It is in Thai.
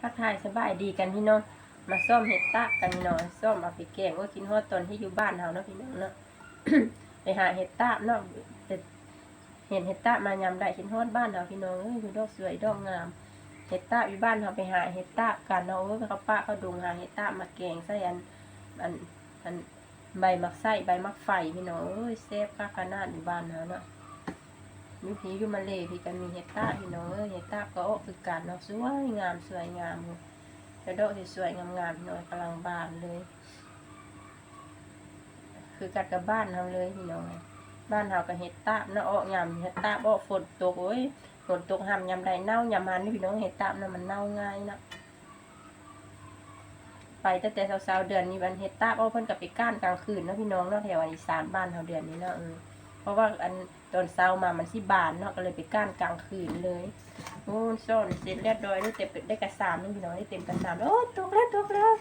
ทักทายสบายดีกันพี่น้องมาซ่อมเห็ดตะกันพี่องซ่อมเอาไปแกงว่ากินฮอดตอนที่อยู่บ้านเฮาเนาะพี่น้องเนาะไปหาเห็ดตะเนาะเห็นเห็ดตะมายำได้กินฮอดบ้านเฮาพี่น้องเอ้ยดูดอกสวยดอกงามเห็ดตะอยู่บ้านเฮาไปหาเห็ดตะกันเนาะเอ้ยเขาป้าเขาดุงหาเห็ดตะมาแกงใส่อันอันอันใบมักไส้ใบมักไฟพี่น้องเอ้ยแซ่บคักขนาดอยู่บ้านเฮาเนาะ มีผีอยู่มาเลยพี่กันมีเห็ดตาพี่น้องเอ้ยเห็ดตาก็ออกคือกันเนาะสวยงามสวยงามแล้วดอกสวยงามงามพี่น้อยกำลังบานเลย คือกัดกับบ้านเราเลยพี่น้องบ้านเรากับเห็ดตาเนาะออกยามเห็ดตาบออฝนตกโอ้ยฝนตกห้ามยามใดเน่ายามมันพี่น้องเห็ดตาเนาะมันเน่าง่ายนะไปตั้งแต่เช้าๆเดือนนี้วันเห็ดตาบเอาเพิ่นกับไปก้านกลางคืนเนาะพี่น้องเนาะแถวอีสานบ้านเราเดือนนี้เนาะเออ เพราะว่าอันตอนเช้ามามันที่บานเนาะก็เลยไปก้านกลางคืนเลยโอ้ซ่อนเสร็จเรียบร้อยได้เต็มได้กระสามนี่พี่น้องได้เต็มกระสามโอ้ตกแล้วตกแล้ว